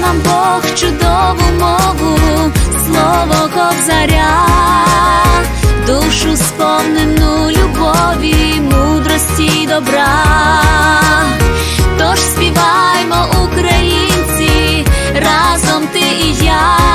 Нам Бог чудову мову, слово кобзаря,